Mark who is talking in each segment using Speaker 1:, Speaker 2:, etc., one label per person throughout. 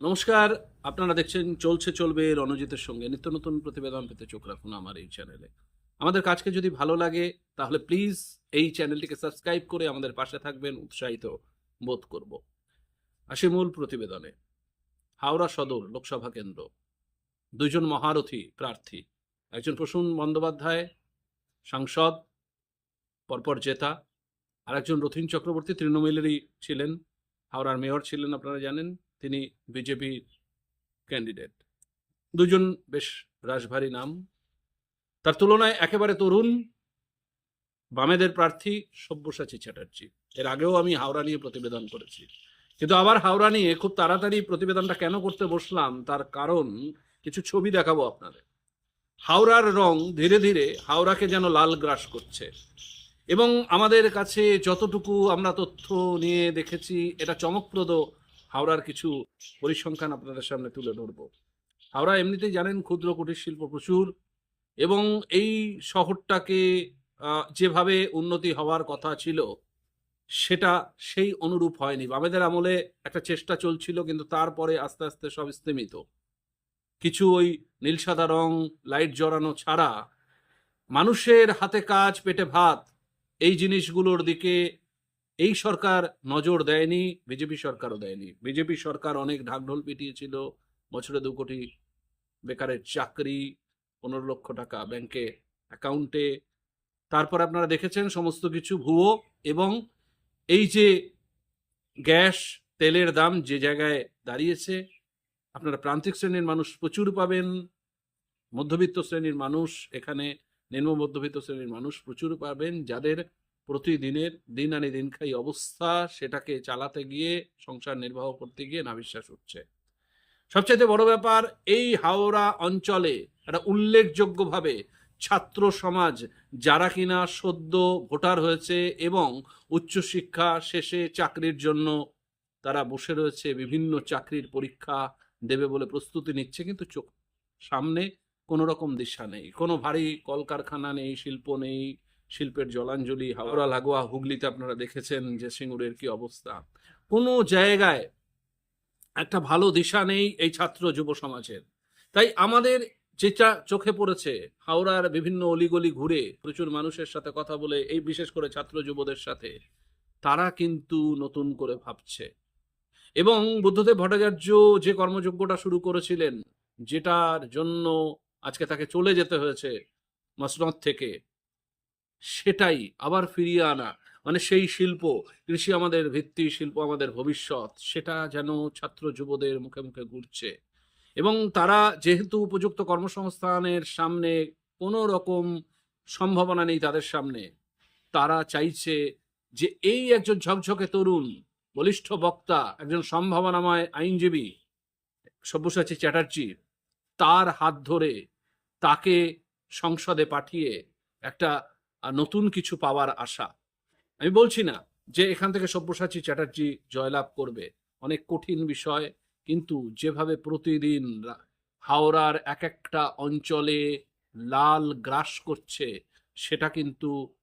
Speaker 1: নমস্কার, আপনারা দেখছেন চলছে চলবে রণজিতের সঙ্গে। নিত্য নতুন প্রতিবেদন পেতে চোখ রাখুন আমার এই চ্যানেলে। আমাদের কাজকে যদি ভালো লাগে, তাহলে প্লিজ এই চ্যানেলটিকে সাবস্ক্রাইব করে আমাদের পাশে থাকবেন, উৎসাহিত বোধ করব। আসি মূল প্রতিবেদনে। হাওড়া সদর লোকসভা কেন্দ্র। দুইজন মহারথী প্রার্থী। একজন প্রসূন বন্দ্যোপাধ্যায়, সাংসদ পরপর জেতা। আর একজন রথীন চক্রবর্তী তৃণমূলেরই ছিলেন। হাওড়ার মেয়র ছিলেন, আপনারা জানেন। তিনি বিজেপির ক্যান্ডিডেট দুজন বেশ রাশভারী নাম। তার তুলনায় একেবারে তরুণ বামেদের প্রার্থী সব্যসাচী চ্যাটার্জি। এর আগেও আমি হাওড়া নিয়ে প্রতিবেদন করেছি। কিন্তু আবার হাওড়া নিয়ে খুব তাড়াতাড়ি প্রতিবেদনটা কেন করতে বসলাম, তার কারণ কিছু ছবি দেখাবো আপনাদের। হাওড়ার রং ধীরে ধীরে হাওড়াকে যেন লাল গ্রাস করছে। এবং আমাদের কাছে যতটুকু আমরা তথ্য নিয়ে দেখেছি, এটা চমকপ্রদ হাওড়ার কিছু পরিসংখ্যান আপনাদের সামনে তুলে ধরবো। হাওড়া এমনিতেই জানেন ক্ষুদ্র কুটির শিল্প প্রচুর এবং এই শহরটাকে যেভাবে উন্নতি হওয়ার কথা ছিল, সেটা সেই অনুরূপ হয়নি। বামেদের আমলে একটা চেষ্টা চলছিল, কিন্তু তারপরে আস্তে আস্তে সব স্থিমিত কিছু ওই নীল সাদা রং, লাইট জড়ানো ছাড়া মানুষের হাতে কাজ, পেটে ভাত, এই জিনিসগুলোর দিকে এই সরকার নজর দেয়নি, বিজেপি সরকারও দেয়নি। বিজেপি সরকার অনেক ঢাকঢোল পিটিয়েছিল, বছরে দু কোটি বেকারের চাকরি, পনেরো লক্ষ টাকা ব্যাংকে অ্যাকাউন্টে। তারপর আপনারা দেখেছেন সমস্ত কিছু, ভুয়ো এবং এই যে গ্যাস, তেলের দাম যে জায়গায় দাঁড়িয়েছে, আপনারা প্রান্তিক শ্রেণির মানুষ প্রচুর পাবেন, মধ্যবিত্ত শ্রেণির মানুষ এখানে, নিম্ন মধ্যবিত্ত শ্রেণির মানুষ প্রচুর পাবেন, যাদের প্রতিদিনের দিন আনি দিন খাই অবস্থা সেটাকে চালাতে গিয়ে সংসার নির্বাহ করতে গিয়ে নাবিশ্বাস উঠছে সবচাইতে বড় ব্যাপার, এই হাওড়া অঞ্চলে একটা উল্লেখযোগ্যভাবে ছাত্র সমাজ যারা কিনা সদ্য ভোটার হয়েছে এবং উচ্চশিক্ষা শেষে চাকরির জন্য তারা বসে রয়েছে, বিভিন্ন চাকরির পরীক্ষা দেবে বলে প্রস্তুতি নিচ্ছে কিন্তু চোখ সামনে কোনো রকম দিশা নেই। কোনো ভারী কলকারখানা নেই, শিল্প নেই শিল্পের জলাঞ্জলি, হাওড়া, লাগোয়া, হুগলিতে আপনারা দেখেছেন যে সিঙ্গুরের কি অবস্থা। কোনো জায়গায় একটা ভালো দিশা নেই এই ছাত্র যুব সমাজের। তাই আমাদের যেটা চোখে পড়েছে, হাওড়ার বিভিন্ন অলিগলি ঘুরে প্রচুর মানুষের সাথে কথা বলে, এই বিশেষ করে ছাত্র যুবদের সাথে, তারা কিন্তু নতুন করে ভাবছে। এবং বুদ্ধদেব ভট্টাচার্য যে কর্মযোগ্যটা শুরু করেছিলেন, যেটার জন্য আজকে তাকে চলে যেতে হয়েছে মসনদ থেকে সেটাই আবার ফিরিয়ে আনা। মানে সেই শিল্প, কৃষি আমাদের ভিত্তি, শিল্প আমাদের ভবিষ্যৎ, সেটা যেন ছাত্র যুবদের মুখে মুখে ঘুরছে। এবং তারা যেহেতু উপযুক্ত কর্মসংস্থানের সামনে কোনো রকম সম্ভাবনা নেই তাদের সামনে, তারা চাইছে যে এই একজন ঝকঝকে তরুণ, বলিষ্ঠ বক্তা, একজন সম্ভাবনাময় আইনজীবী, সব্যসাচী চ্যাটার্জি, তার হাত ধরে তাকে সংসদে পাঠিয়ে একটা নতুন কিছু পাওয়ার আশা। আমি বলছি না যে এখান থেকে সব্যসাচী চ্যাটার্জি জয়লাভ করবে। অনেক কঠিন বিষয়, কিন্তু যেভাবে প্রতিদিন হাওড়ার এক একটা অঞ্চলে লাল গ্রাস করছে, সেটা কিন্তু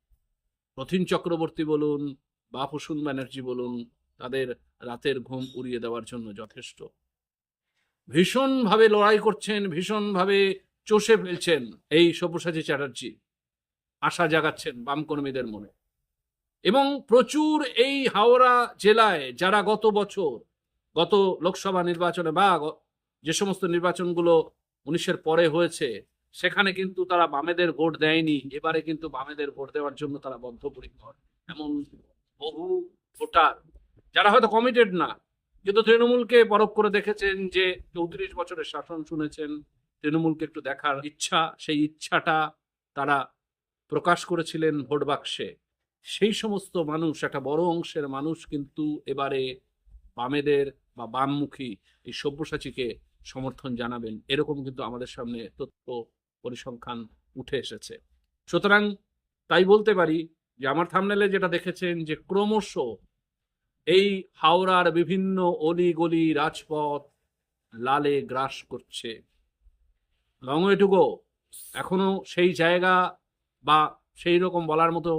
Speaker 1: রথীন চক্রবর্তী বলুন বা প্রসূন ব্যানার্জি বলুন, তাদের রাতের ঘুম উড়িয়ে দেওয়ার জন্য যথেষ্ট। ভীষণভাবে লড়াই করছেন, ভীষণভাবে চষে ফেলছেন এই সব্যসাচী চ্যাটার্জি। আশা জাগাচ্ছেন বামকর্মীদের মনে। এবং প্রচুর এই হাওড়া জেলায় যারা গত বছর, গত লোকসভা নির্বাচনে বা যে সমস্ত নির্বাচনগুলো উনিশের পরে হয়েছে, সেখানে কিন্তু তারা বামেদের ভোট দেয়নি। এবারে কিন্তু বামেদের ভোট দেওয়ার জন্য তারা বদ্ধপরিকর। এমন বহু ভোটার, যারা হয়তো কমিটেড না, কিন্তু তৃণমূলকে পরখ করে দেখেছেন যে চৌত্রিশ বছরের শাসন শুনেছেন। তৃণমূলকে একটু দেখার ইচ্ছা, সেই ইচ্ছাটা তারা প্রকাশ করেছিলেন ভোট বাক্সে। সেই সমস্ত মানুষ, একটা বড় অংশের মানুষ কিন্তু এবারে বামেদের বা বামমুখী এই সব্যসাচীকে সমর্থন জানাবেন। এরকম কিন্তু আমাদের সামনে তথ্য পরিসংখ্যান উঠে এসেছে। সুতরাং তাই বলতে পারি যে আমার থামনেলে যেটা দেখেছেন যে ক্রমশ এই হাওড়ার বিভিন্ন অলি গলি রাজপথ লালে গ্রাস করছে। লং গো এখনও সেই জায়গা বা সেই রকম বলার মতো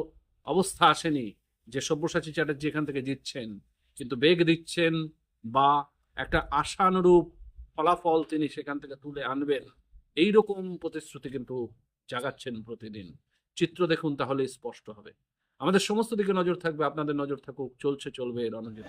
Speaker 1: অবস্থা আসেনি যে সব্যসাচী চ্যাটার্জি এখান থেকে জিতছেন। কিন্তু বেগ দিচ্ছেন বা একটা আশানুরূপ ফলাফল তিনি সেখান থেকে তুলে আনবেন, এই রকম প্রতিশ্রুতি কিন্তু জাগাচ্ছেন প্রতিদিন। চিত্র দেখুন তাহলে স্পষ্ট হবে। আমাদের সমস্ত দিকে নজর থাকবে, আপনাদের নজর থাকুক, চলছে, চলবে রণজিৎ।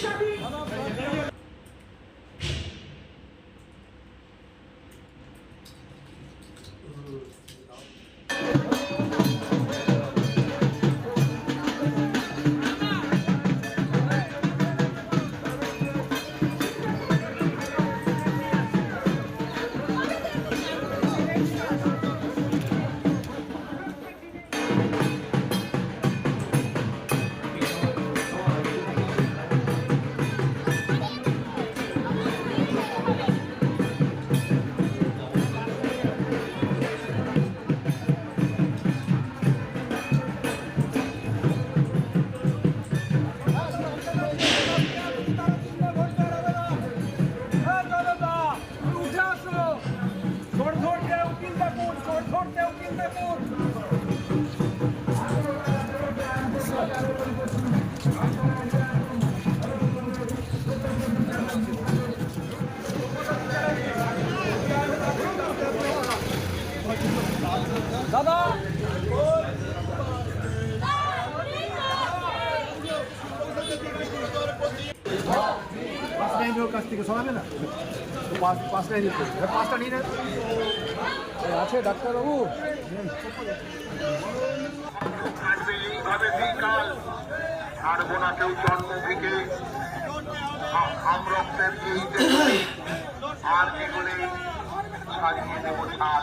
Speaker 2: Shall be নিয়ে আছে ডাক্তারবাবু।
Speaker 3: ছাড়বো কেউ জন্ম থেকে আম এই দেশে আর এগুলি ছাড়িয়ে দেবো ছাল।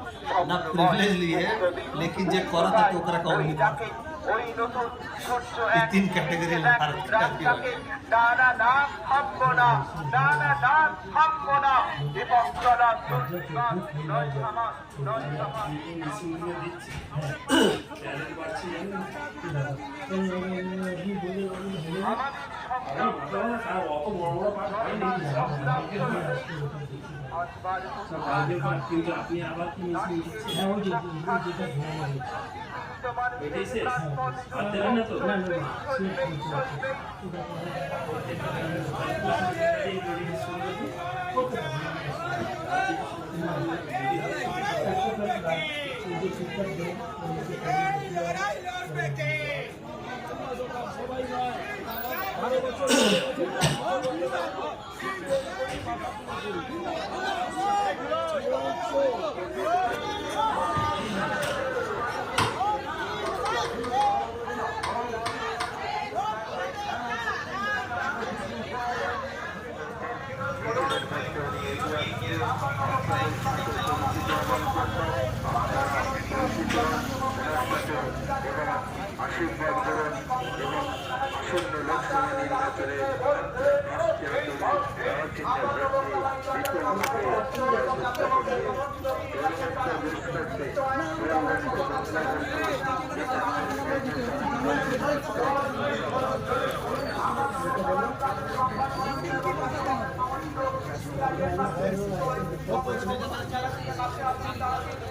Speaker 4: ना प्रिविलेज लिए लेकिन जो करत है ओकरा कौन
Speaker 3: नहीं ये तीन
Speaker 4: कैटेगरी
Speaker 3: भारत
Speaker 4: की जाति है
Speaker 3: दादा नाम हमको ना दादा नाम हमको ना ये पक्षरा दुर्गान नय समाज नय समाज सुनिए दीजिए चैनल पर छी
Speaker 5: हमारे আপনি আবার কি হ্যাঁ না তো না না
Speaker 3: শূন্য লোকসভা
Speaker 4: Gracias.